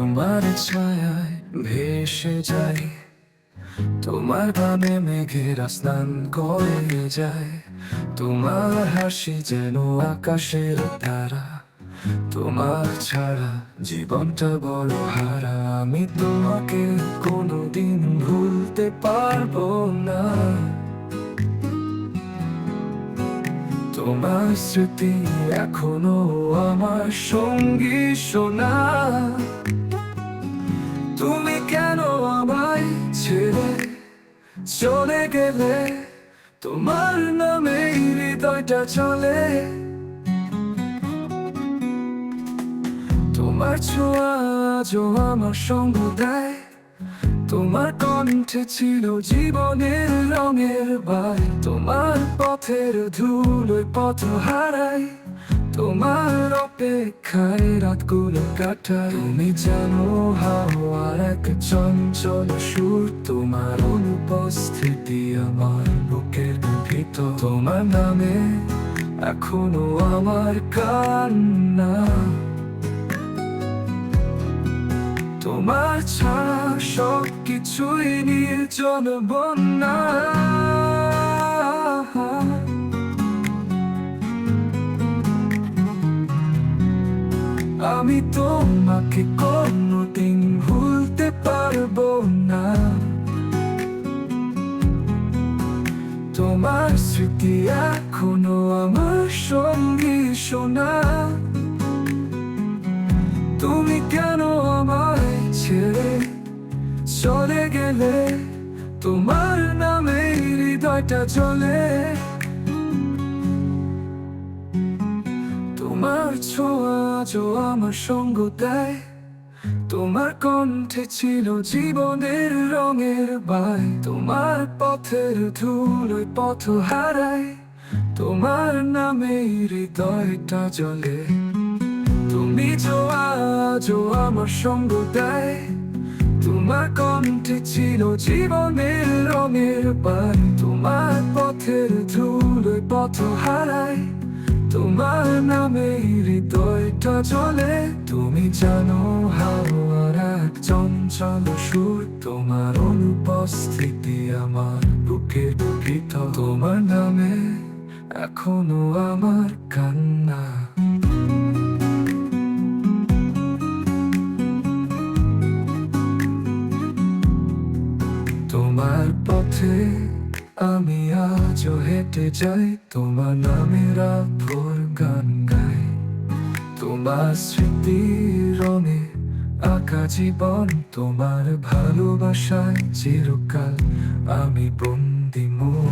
তোমার ছায়ায় ভেসে যাই। তোমার গানে মেঘেরা স্নান করে যায়। তোমার হাসি যেন আকাশের তারা। তোমার ছাড়া জীবনটা বড় হারা। আমি তোমাকে কোনোদিন ভুলতে পারব না। তোমার স্মৃতি এখনও আমার সঙ্গী শোনা চলে গেলে তোমার নামে হৃদয়টা চলে। তোমার ছোঁয়া আজও আমার সঙ্গ দেয়। তোমার কণ্ঠে ছিল জীবনের রঙের বাই। তোমার পথের ধুলোয় পথ হারাই। তোমার অপেক্ষায় রাতগুলো কাটাই তুমি জানো হাওয়ার এক চঞ্চল সুর, তোমার অনুপস্থিতি আমার বুকের ভিতর। তোমার নামে এখনও আমার কান্না। তোমার ছাড়া সব কিছুই নির্জন বন্যা। আমি তোমাকে কোনোদিন ভুলতে পারব না। তোমার স্মৃতি এখনও আমার সঙ্গী শোনা। তুমি কেন আমায় ছেড়ে চলে গেলে? তোমার নামে হৃদয়টা চলে তোমার ছোঁয়া আজও আমার সঙ্গ দেয়। তোমার কণ্ঠে ছিল জীবনের রঙের বাই তোমার পথের ধুলোয় পথ হারায়। তোমার নামে হৃদয়টা জলে তুমি জোয়া আজও আমার সঙ্গ দেয়। তোমার কণ্ঠে ছিল জীবনের রঙের পাই তোমার পথের ধুলোয় পথ হারায়। তোমার নামে হৃদয়টা চলে। তুমি জানো হাওয়ার এক চঞ্চল সুর। তোমার অনুপস্থিতি আমার বুকে দুঃখিত। তোমার নামে এখনও আমার কান্না। তোমার পথে আমি আজও হেঁটে যাই, তোমার নামের ভোর গান গাই। তোমার স্মৃতির রঙে আঁকা জীবন, তোমার ভালোবাসায় চিরকাল আমি বন্দি মোর